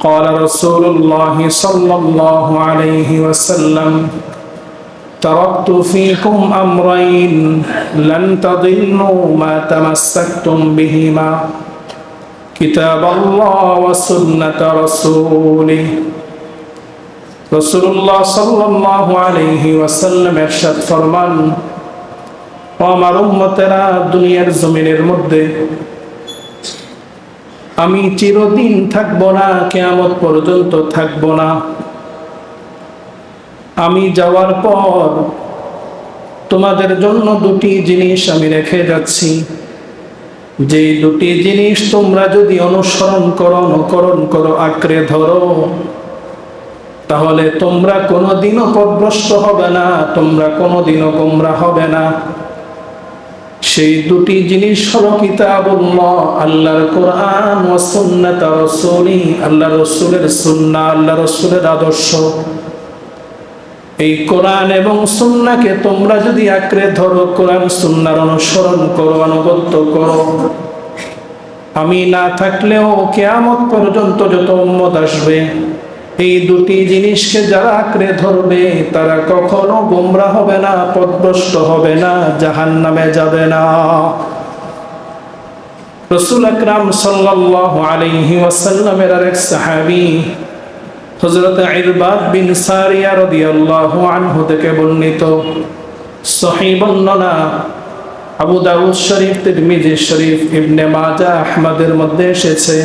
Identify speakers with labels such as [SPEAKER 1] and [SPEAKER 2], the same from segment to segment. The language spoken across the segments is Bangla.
[SPEAKER 1] قال رسول الله صلى الله عليه وسلم تركت فيكم امرين لن تضلوا ما تمسكتم بهما كتاب الله وسنه رسوله রসুল্লাহ সাল্লাহ আলহি ওয়াসাল্লাম এরশাদ ফরমান ও আমার উম্মতেরা দুনিয়ার জমিনের মধ্যে আমি চিরদিন থাকব না, কেয়ামত পর্যন্ত থাকব না। আমি যাওয়ার পর তোমাদের জন্য দুটি জিনিস আমি রেখে যাচ্ছি। যে দুটি জিনিস তোমরা যদি অনুসরণ করো, অনুকরণ করো, আঁকড়ে ধরো, তাহলে তোমরা কোনোদিনও পদভ্রষ্ট হবে না, তোমরা কোনোদিনও গোমরা হবে না। সেই দুটি জিনিস হলো কিতাবুল্লাহ, আল্লাহর কোরআন ও সুন্নাত রাসূলি আল্লাহ রসুলের সুন্নাহ আল্লাহ রসুলের আদর্শ। এই কোরআন এবং সুন্নাকে তোমরা যদি আঁকড়ে ধরো, কোরআন সুন্নার অনুসরণ করো, আনুগত্য করো। আমি না থাকলেও কেয়ামত পর্যন্ত যত উম্মত আসবে এই দুটি জিনিসকে যারা আঁকড়ে ধরবে, তারা কখনো গোমরা হবে না, পদভ্রষ্ট হবে না জাহান নামে যাবে না। রসুল আকরাম সাল্লাহ আলাইহি ওয়াসাল্লামের আরেক সাহাবি হজরত ইরবাদ বিন সারিয়া রাদিয়াল্লাহু আনহু থেকে বর্ণিত। সহি বর্ণনা আবু দাউদ শরীফ, তিরমিজি শরীফ, ইবনে মাজা আহমদের মধ্যে এসেছে।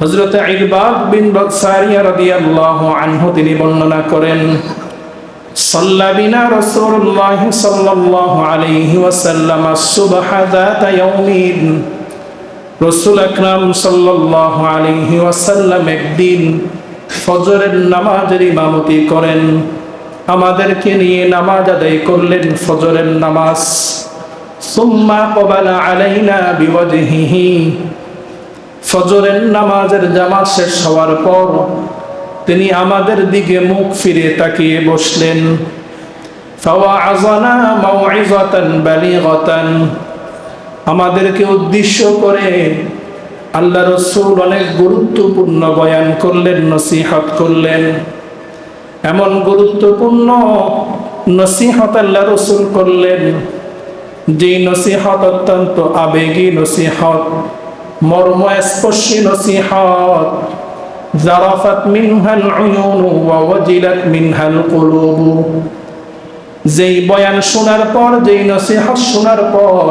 [SPEAKER 1] হজরত ইরবাদ বিন বকসারিয়া রাদিয়াল্লাহু আনহু তিনি বর্ণনা করেন সাল্লাবিনা রাসূলুল্লাহ সাল্লাল্লাহু আলাইহি ওয়াসাল্লাম সুবহা যাতা ইয়াউমিন। রাসূল আকরাম সাল্লাল্লাহু আলাইহি ওয়াসাল্লাম একদিন ফজরের নামাজের ইমামতি করেন। আমাদেরকে নিয়ে নামাজ আদায় করলেন ফজরের নামাজ। সুম্মা কবালা আলাইনা বিওয়াজহিহি। ফজরের নামাজের জামাত শেষ হওয়ার পর তিনি আমাদের দিকে মুখ ফিরে তাকিয়ে বসলেন। আমাদেরকে উদ্দেশ্য করে আল্লাহ রসুল অনেক গুরুত্বপূর্ণ বয়ান করলেন, নসিহত করলেন। এমন গুরুত্বপূর্ণ নসিহত আল্লাহ রসুল করলেন যে নসিহত অত্যন্ত আবেগী নসিহত। মর্মস্পর্শী নসিহত। জারাফাত মিনহাল উয়ুন ওয়া ওয়াজিলাত মিনহাল কুলুবু যেই বয়ান শোনার পর, যেই নসিহত শোনার পর,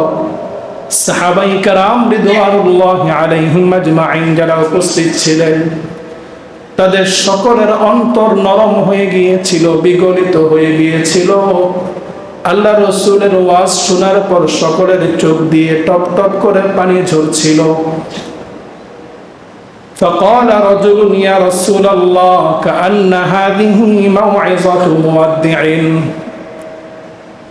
[SPEAKER 1] সাহাবাই কারাম রিদওয়ানুল্লাহ আলাইহিম আজমাইন যারা উপস্থিত ছিলেন, তাদের সকলের অন্তর নরম হয়ে গিয়েছিল, বিগলিত হয়ে গিয়েছিল। আল্লাহ রসুলের ওয়াজ শোনার পর সকলের চোখ দিয়ে টপ টপ করে পানি ঝরছিল فقال رجل يا رسول الله كأن هذه موعظة مودع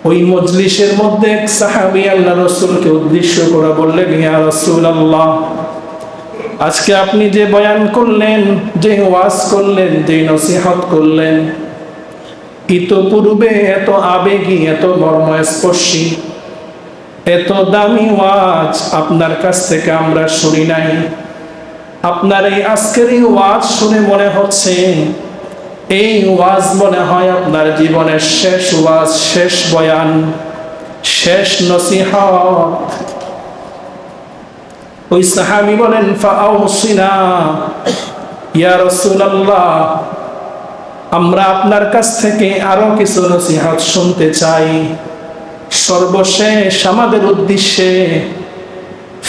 [SPEAKER 1] ওই মজলিসের মধ্যে এক সাহাবি আল্লাহ রসুলকে উদ্দেশ্য করে বললেন ইয়া রসুল আল্লাহ আজকে আপনি যে বয়ান করলেন যে ওয়াজ করলেন যে নসিহত করলেন ইতপূর্বে এত আবেগী, এত মর্মস্পর্শী, এত দামি ওয়াজ আপনার কাছ থেকে আমরা শুনি নাই। আপনার এই আজকের এই ওয়াজ শুনে মনে হচ্ছে, এই ওয়াজ মনে হয় আপনার জীবনের শেষ ওয়াজ, শেষ বয়ান, শেষ নসিহত। ওই সাহাবি বলেন ফাউসিনা ইয়া রাসূলুল্লাহ আমরা আপনার কাছ থেকে আরও কিছু নসিহত শুনতে চাই। সর্বশেষ আমাদের উদ্দেশ্যে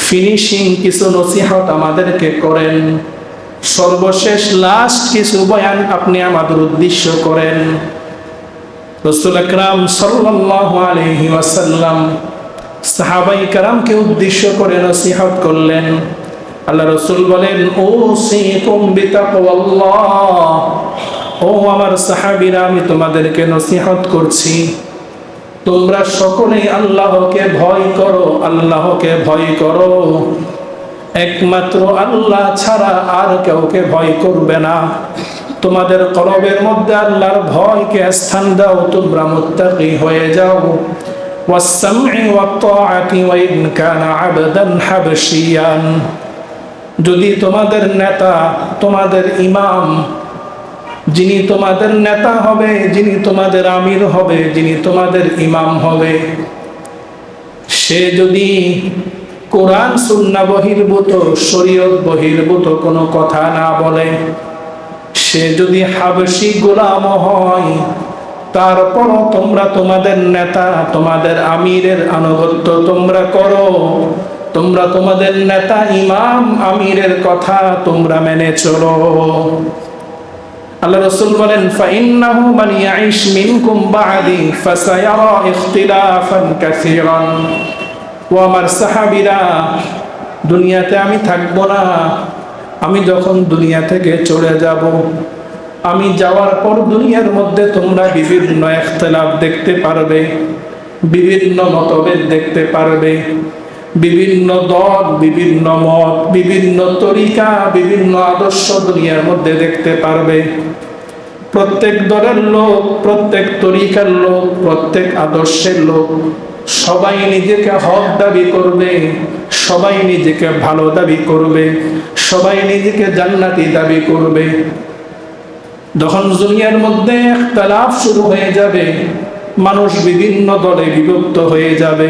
[SPEAKER 1] ফিনিশিং কিছু নসিহত আমাদেরকে করেন। সর্বশেষ লাস্ট কিছু বয়ান আপনি আমাদের উদ্দেশ্য করেন। রসুল আকরাম আলাইহি ওয়াসাল্লাম সাহাবাই কারামকে উদ্দেশ্য করে নসিহত করলেন। আল্লাহ রসুল বলেন ও বিতাকওয়াল্লাহ। ও আমার সাহাবিরা, আমি তোমাদেরকে নসিহত করছি। তোমরা সকলেই আল্লাহকে ভয় করো, আল্লাহকে ভয় করো। একমাত্র আল্লাহ ছাড়া আর কাউকে ভয় করবে না। তোমাদের কলবের মধ্যে আল্লাহর ভয়কে স্থান দাও, তোমরা মোত্তাকি হয়ে যাও। যদি তোমাদের নেতা, তোমাদের ইমাম যিনি তোমাদের নেতা হবে, যিনি তোমাদের আমির হবে, যিনি তোমাদের ইমাম হবে। সে যদি কোরআন, সুন্না বহির্ভূত, শরীয়ত বহির্ভূত কোনো কথা না বলে, সে যদি হাবসি গোলাম হয়, তারপরও তোমরা তোমাদের নেতা, তোমাদের আমিরের আনুগত্য তোমরা করো। তোমরা তোমাদের নেতা, ইমাম, আমিরের কথা তোমরা মেনে চলো। আল্লাহ রসুল বলেন, ফাইন্নাহু মান ইয়াইশ মিনকুম বাদি, ফাসায়ারা ইখতিলাফান কাসীরান। ও আমার সাহাবীরা, দুনিয়াতে আমি থাকব না। আমি যখন দুনিয়া থেকে চলে যাব, আমি যাওয়ার পর দুনিয়ার মধ্যে তোমরা বিভিন্ন ইখতিলাফ দেখতে পারবে, বিভিন্ন মতভেদ দেখতে পারবে। বিভিন্ন দল, বিভিন্ন মত, বিভিন্ন তরিকা, বিভিন্ন আদর্শ দুনিয়ার মধ্যে দেখতে পারবে। প্রত্যেক দলের লোক, প্রত্যেক তরিকার লোক, প্রত্যেক আদর্শের লোক, সবাই নিজেকে হক দাবি করবে, সবাই নিজেকে ভালো দাবি করবে, সবাই নিজেকে জান্নাতি দাবি করবে। যখন দুনিয়ার মধ্যে একতলাফ শুরু হয়ে যাবে, মানুষ বিভিন্ন দলে বিভক্ত হয়ে যাবে।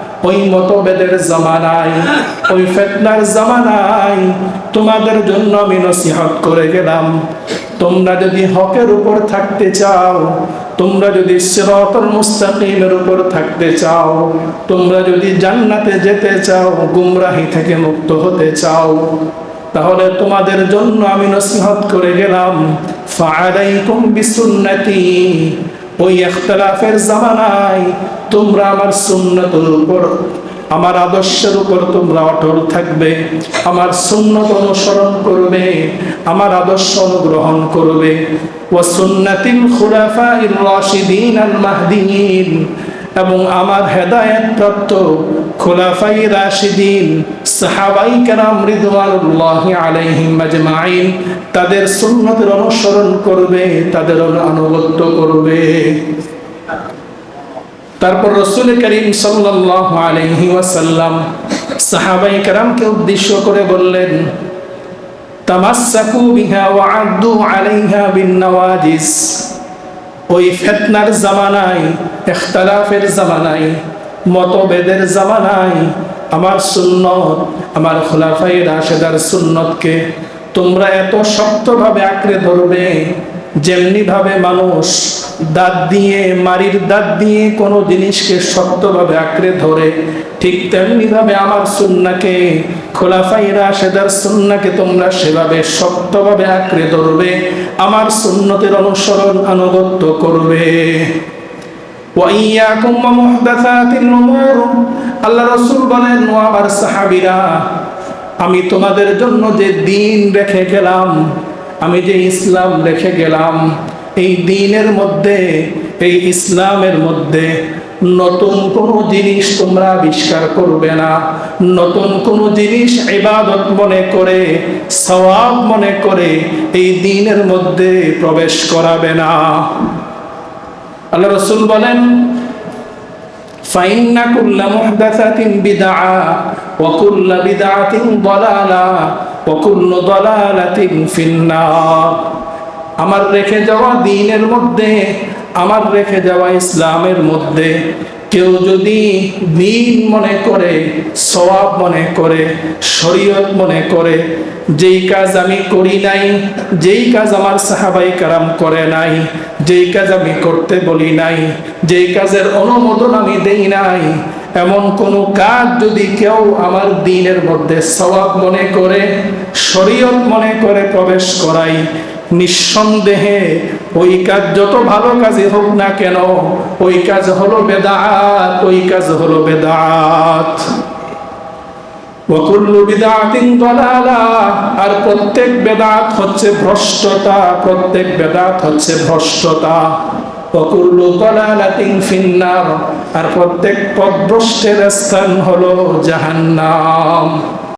[SPEAKER 1] ওই মতভেদের জামানায়, ওই ফেতনার জামানায় তোমাদের জন্য আমি নসিহত করে গেলাম। তোমরা যদি হকের উপর থাকতে চাও, তোমরা যদি সিরাতুল মুস্তাকিমের উপর থাকতে চাও, তোমরা যদি জান্নাতে যেতে চাও, গুমরাহি থেকে মুক্ত হতে চাও, তাহলে তোমাদের জন্য আমি নসিহত করে গেলাম। ফাআলাইকুম বিসুন্নতি। ওই ইখতিলাফের জামানায় তোমরা আমার সুন্নতের উপর, আমার আদর্শের উপর তোমরা অটল থাকবে, আমার সুন্নত অনুসরণ করবে, আমার আদর্শ অনুগ্রহণ করবে। ও সুন্নাতিল খুলাফাইর রাশিদিন আল মাহদিন, এবং আমার হেদায়েত প্রাপ্ত খোলাফাই রাশিদিন সাহাবাই কেরাম রিদওয়ানুল্লাহ আলাইহিম আজমাইন তাদের সুন্নতের অনুসরণ করবে, তাদের আনুগত্য করবে। তারপর রসুল করিম সাল্লাহ আলহি ওয়াসাল্লাম সাহাবাই কারামকে উদ্দেশ্য করে বললেন, তামাসাকু বিহা ওয়া আদু আলাইহা বিন নওয়াজিস ওই ফেতনার জামানায় ইখতালাফের জামানায়, মতভেদের জামানায় আমার সুন্নত, আমার খোলাফাই রাশেদার সুন্নতকে তোমরা এত শক্তভাবে আঁকড়ে ধরবে যেমনি ভাবে মানুষ দাঁত দিয়ে মারির দাঁত দিয়ে কোনো জিনিসকে শক্তভাবে আঁকড়ে ধরে, ঠিক তেমনি ভাবে আমার সুন্নাকে খোলাফাই রাশেদার সুন্নাকে তোমরা সেভাবে শক্তভাবে আঁকড়ে ধরবে, আমার সুন্নতের অনুসরণ আনুগত্য করবে। মুহদাসাতিল উমুর আল্লাহ রসুল বলেন, ও আমার সাহাবীরা, আমি তোমাদের জন্য যে দিন রেখে গেলাম, আমি যে ইসলাম রেখে গেলাম, এই দিনের মধ্যে, এই ইসলামের মধ্যে নতুন কোনো জিনিস তোমরা আবিষ্কার করবে না। নতুন কোনো জিনিস ইবাদত মনে করে, সওয়াব মনে করে, এই দিনের মধ্যে প্রবেশ করাবে না। আল্লাহ রসুল বলেন فإن كل محدثة بدعة وكل بدعة ضلالة وكل ضلالة في النار আমার রেখে যাওয়া দিনের মধ্যে আমার রেখে যাওয়া ইসলামের মধ্যে কেউ যদি দিন মনে করে, সওয়াব মনে করে, শরীয়ত মনে করে, যেই কাজ আমি করি নাই, যেই কাজ আমার সাহাবাই কারাম করে নাই, যেই কাজ আমি করতে বলি নাই, যেই কাজের অনুমোদন আমি দেই নাই, এমন কোন কাজ যদি কেউ আমার দিনের মধ্যে সওয়াব মনে করে, শরীয়ত মনে করে প্রবেশ করাই নিঃসন্দেহে ওই কাজ যত ভালো কাজই হোক না কেন, ওই কাজ হলো বেদাত, ওই কাজ হলো বেদাত। আর প্রত্যেক বেদাত হচ্ছে ভ্রষ্টতা, প্রত্যেক বেদাত হচ্ছে ভ্রষ্টতা। আর প্রত্যেক পদভ্রষ্টের স্থান হলো জাহান্নাম।